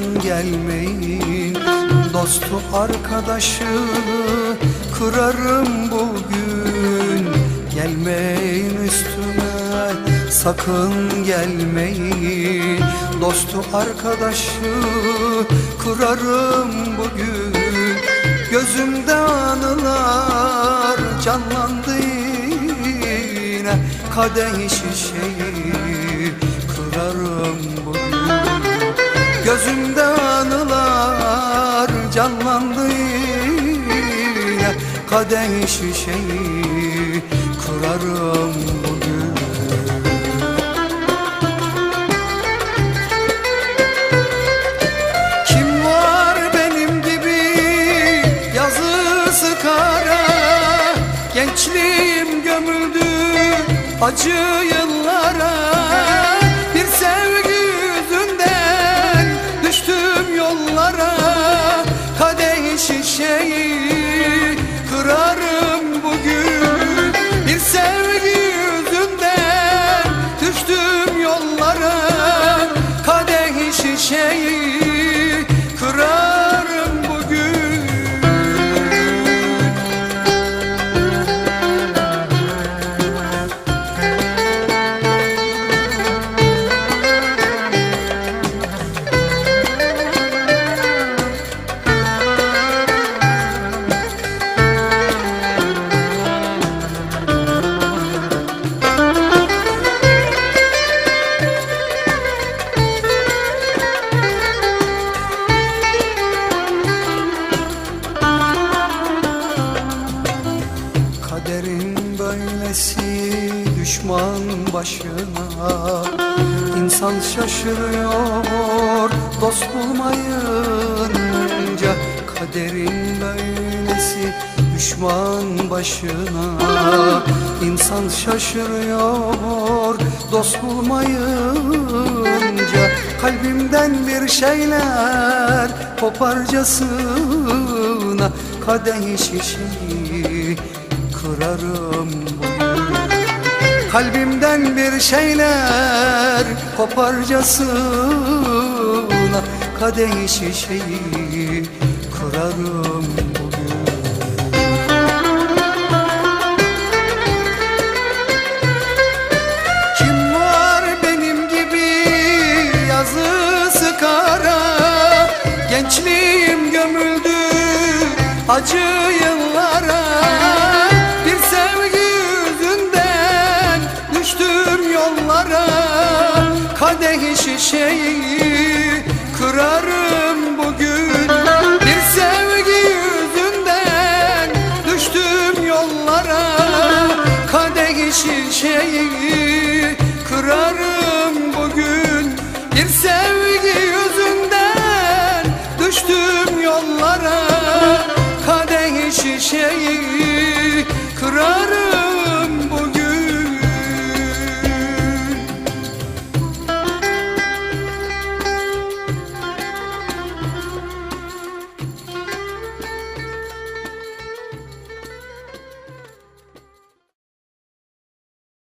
sakın gelmeyin Dostu arkadaşı kırarım bugün. Gelmeyin üstüme sakın gelmeyin. Dostu arkadaşı kırarım bugün. Gözümde anılar canlandı yine Kadeh şişeyi Kadeh şişeyi kırarım bugün. Kim var benim gibi yazısı kara Gençliğim gömüldü acı yıllara böylesi düşman başına. İnsan şaşırıyor dost bulmayınca Kaderin böylesi düşman başına. İnsan şaşırıyor dost bulmayınca Kalbimden bir şeyler koparcasına. Kadeh şişeyi kırarım Kalbimden bir şeyler koparcasına Kadeh şişeyi kırarım bugün. Kim var benim gibi yazısı kara Gençliğim gömüldü acı Kadeh şişeyi kırarım bugün. Bir sevgi yüzünden düştüm yollara. Kadeh şişeyi kırarım bugün. Bir sevgi yüzünden düştüm yollara. Kadeh şişeyi kırarım